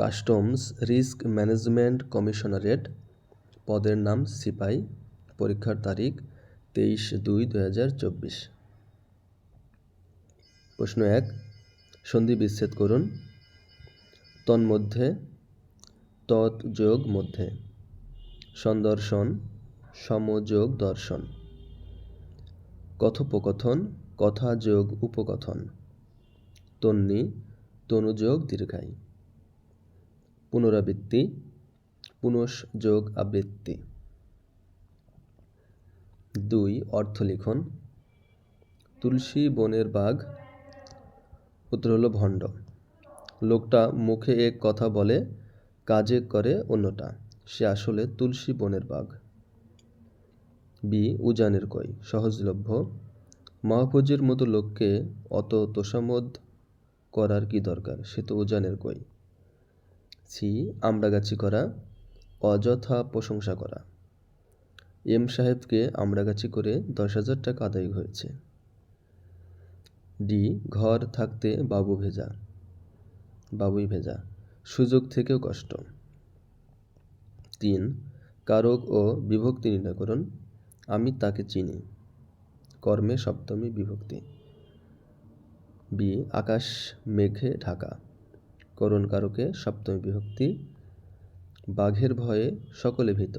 Customs risk management commissionerate পদের নাম সিপাই, পরীক্ষার তারিখ তেইশ দুই দু হাজার চব্বিশ। প্রশ্ন এক, সন্ধি বিচ্ছেদ করুন। তন্মধ্যে, তৎ যোগ মধ্যে, সন্দর্শন, সমযোগ দর্শন। কথোপকথন, কথা যোগ উপকথন। তন্নি, তনুযোগ দীর্ঘায়ী। পুনরাবৃত্তি, পুনঃ যোগ আবৃত্তি। দুই, অর্থ লিখন। তুলসী বনের বাঘ উত্তর হলো ভণ্ড। লোকটা মুখে এক কথা বলে, কাজে করে অন্যটা। সে আসলে তুলসী বনের বাঘ। বি, উজানের কই, সহজলভ্য। মাহফুজের মতো লোককে অত তোষামোদ করার কি দরকার? সে তো উজানের কই। সি আমড়াগাছি করা, অযথা প্রশংসা করা। এম সাহেবকে আমড়াগাছি করে দশ হাজার টাকা আদায় হয়েছে। ডি, ঘর থাকতে বাবু ভেজা। বাবুই ভেজা, সুযোগ থেকেও কষ্ট। তিন, কারক ও বিভক্তি নির্ণয় করুন, আমি তাকে চিনি। কর্মে সপ্তমী বিভক্তি। বি, আকাশ, মেঘে ঢাকা। করণ কারকে সপ্তমী বিভক্তি, বাঘের ভয়ে সকলে ভীত,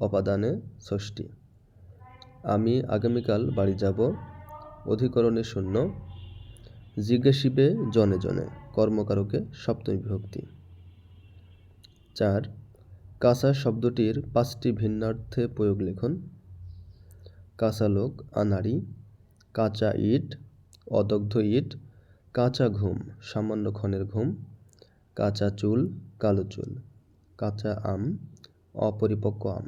অপাদানে ষষ্ঠী। আমি আগামীকাল বাড়ি যাব, অধিকরণে শূন্য, জিজ্ঞাসিবে জনে জনে, কর্মকারকে সপ্তমী বিভক্তি। চার কাঁচা শব্দটির পাঁচটি ভিন্নার্থে প্রয়োগ লিখুন। কাঁচা লোক, আনাড়ি, কাঁচা ইট, অদগ্ধ ইট, কাঁচা ঘুম, সামান্য ক্ষণের ঘুম কাঁচা চুল, কালো চুল। কাঁচা আম, অপরিপক্ক আম।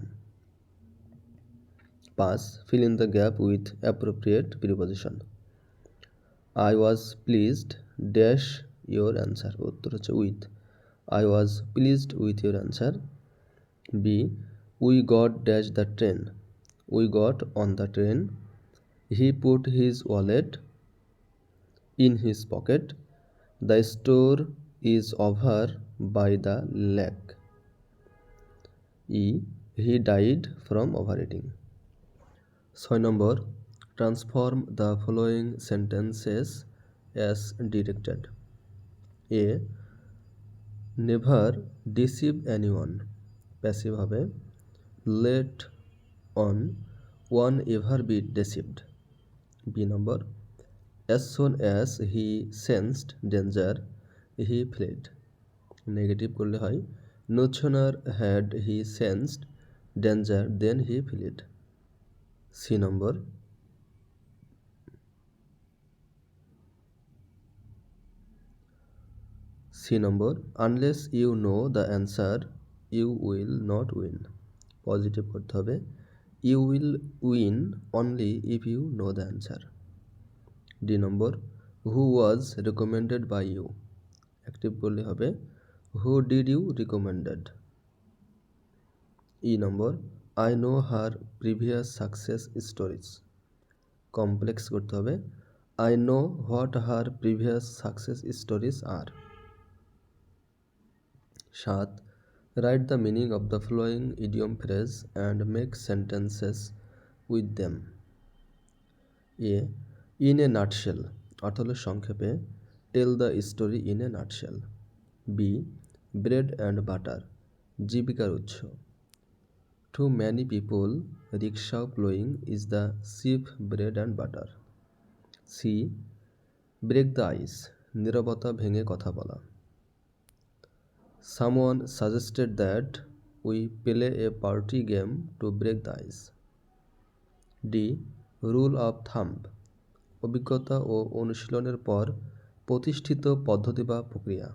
পাঁচ fill in the gap with appropriate preposition I was pleased dash your answer উত্তর হচ্ছে with I was pleased with your answer B we got dash the train we got on the train he put his wallet in his pocket the store store is over by the lake. E he died from overeating. ছয় নম্বর transform the following sentences as directed A never deceive anyone passive হবে let on one ever be deceived B number as soon as he sensed danger he fled. Negative করলে হয় no sooner had he sensed danger then he fled. C number. C number, unless you know the answer, you will not win. Positive করতে হবে, you will win only if you know the answer. D number, who was recommended by you. Active করলে হবে who did you recommended E number I know her previous success stories complex করতে হবে I know what her previous success stories are সাত write the meaning of the following idiom phrase and make sentences with them A in a nutshell অর্থ হল সংক্ষেপে tell the story in a nutshell B bread and butter জীবিকার উৎস To many people, rickshaw plowing is the chief bread and butter. C. Break the ice. নীরবতা ভেঙে কথা বলা Someone suggested that we play a party game to break the ice. D. Rule of thumb. অভিজ্ঞতা ও অনুশীলনের পর প্রতিষ্ঠিত পদ্ধতি বা প্রক্রিয়া।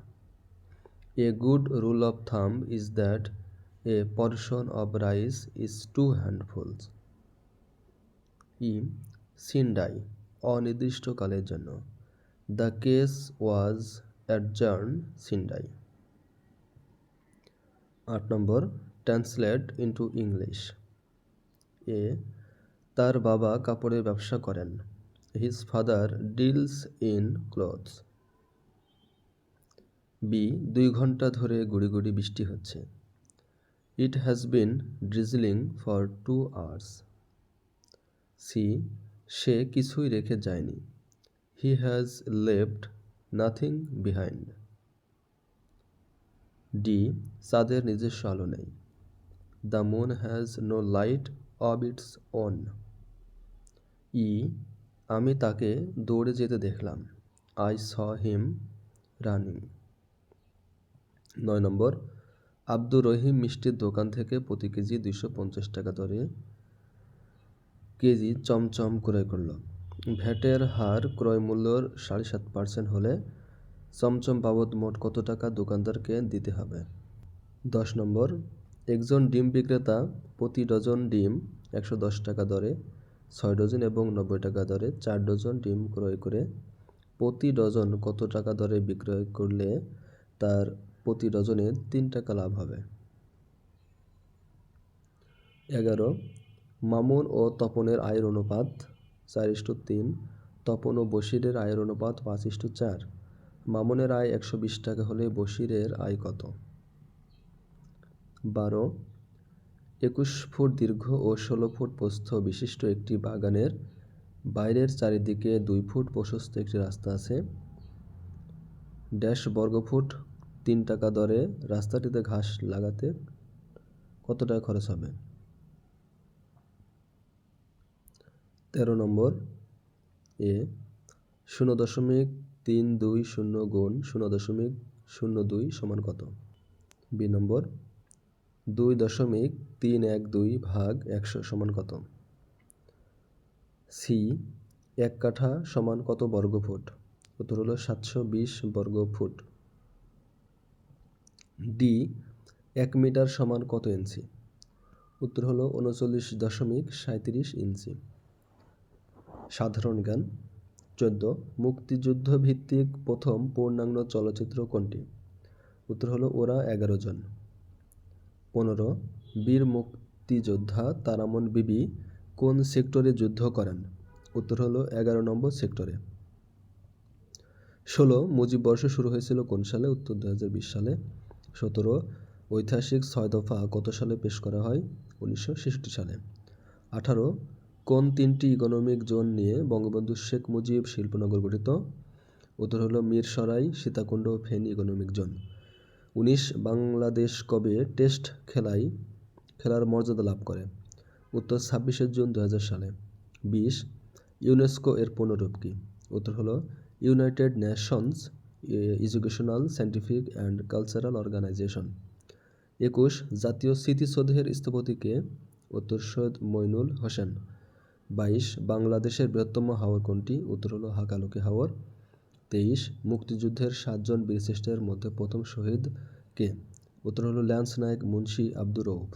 A good rule of thumb is that a portion of rice is two handfuls E sine die অনির্দিষ্টকালের জন্য। The case was adjourn sine die আট নম্বর ট্রান্সলেট ইন্টু ইংলিশ এ তার বাবা কাপড়ের ব্যবসা করেন। His father deals in cloths B দুই ঘণ্টা ধরে গুড়ি গুড়ি বৃষ্টি হচ্ছে। It has been drizzling for two hours C সে কিছুই রেখে যায়নি। He has left nothing behind D চাঁদের নিজস্ব আলো নেই। The moon has no light of its own E আমি তাকে দৌড়ে যেতে দেখলাম। আই স হিম রানিং নয় নম্বর, আব্দুর রহিম মিষ্টির দোকান থেকে প্রতি কেজি দুশো পঞ্চাশ টাকা দরে কেজি চমচম ক্রয় করল। ভ্যাটের হার ক্রয় মূল্যর সাড়ে সাত পার্সেন্ট হলে চমচম বাবদ মোট কত টাকা দোকানদারকে দিতে হবে? দশ নম্বর, একজন ডিম বিক্রেতা প্রতি ডজন ডিম একশো দশ টাকা দরে ছয় ডজন এবং নব্বই টাকা দরে চার ডজন ডিম ক্রয় করে প্রতি ডজন কত টাকা দরে বিক্রয় করলে তার প্রতি ডজনে তিন টাকা লাভ হবে? এগারো, মামুন ও তপনের আয়ের অনুপাত চার ইস্টু তিন, তপন ও বশিরের আয়ের অনুপাত পাঁচ ইস্টু চার। মামুনের আয় একশো বিশ টাকা হলে বশিরের আয় কত? বারো একুশ ফুট দীর্ঘ ও ষোলো ফুট প্রস্থ বিশিষ্ট একটি বাগানের বাইরের চারিদিকে দুই ফুট প্রশস্ত একটি রাস্তা আছে। ড্যাশ বর্গফুট তিন টাকা দরে রাস্তাটিতে ঘাস লাগাতে কত টাকা খরচ হবে? তেরো নম্বর, এ, শূন্য দশমিক তিন দুই শূন্য গুণ শূন্য দশমিক শূন্য দুই সমান কত? বি নম্বর দুই দশমিক তিন এক দুই ভাগ একশো সমান কত? সি, এক কাঠা সমান কত বর্গ ফুট উত্তর হলো সাতশো বিশ বর্গ ফুট ডি, এক মিটার সমান কত ইঞ্চি? উত্তর হলো উনচল্লিশ দশমিক সাঁত্রিশ ইঞ্চি। সাধারণ জ্ঞান, চোদ্দ মুক্তিযুদ্ধ ভিত্তিক প্রথম পূর্ণাঙ্গ চলচ্চিত্র কোনটি? উত্তর হলো ওরা এগারো জন। পনেরো, বীর মুক্তিযোদ্ধা তারামন বিবি কোন সেক্টরে যুদ্ধ করেন? উত্তর হলো এগারো নম্বর সেক্টরে। ষোলো, মুজিব বর্ষ শুরু হয়েছিল কোন সালে? উত্তর দু হাজার বিশ সালে। সতেরো, ঐতিহাসিক ছয় দফা কত সালে পেশ করা হয়? উনিশশো সালে। আঠারো, কোন তিনটি ইকোনমিক জোন নিয়ে বঙ্গবন্ধু শেখ মুজিব শিল্পনগর গঠিত? উত্তর হলো মিরসরাই, সীতাকুণ্ড ফেনী ইকোনমিক জোন। উনিশ বাংলাদেশ কবে টেস্ট খেলায় খেলার মর্যাদা লাভ করে? উত্তর ছাব্বিশে জুন দু হাজার সালে। বিশ, ইউনেস্কো এর পুনরূপ কী? উত্তর হলো, United Nations Educational Scientific and Cultural Organization. একুশ, জাতীয় স্মৃতিসৌধের স্থপতিকে? উত্তর, সৈয়দ মইনুল হোসেন। বাইশ, বাংলাদেশের বৃহত্তম হাওর কোনটি? উত্তর হলো, হাকালুকি হাওর। তেইশ, মুক্তিযুদ্ধের সাতজন বীরশ্রেষ্ঠের মধ্যে প্রথম শহীদ কে? উত্তর হলো ল্যান্স নায়েক মুন্সি আব্দুর রৌফ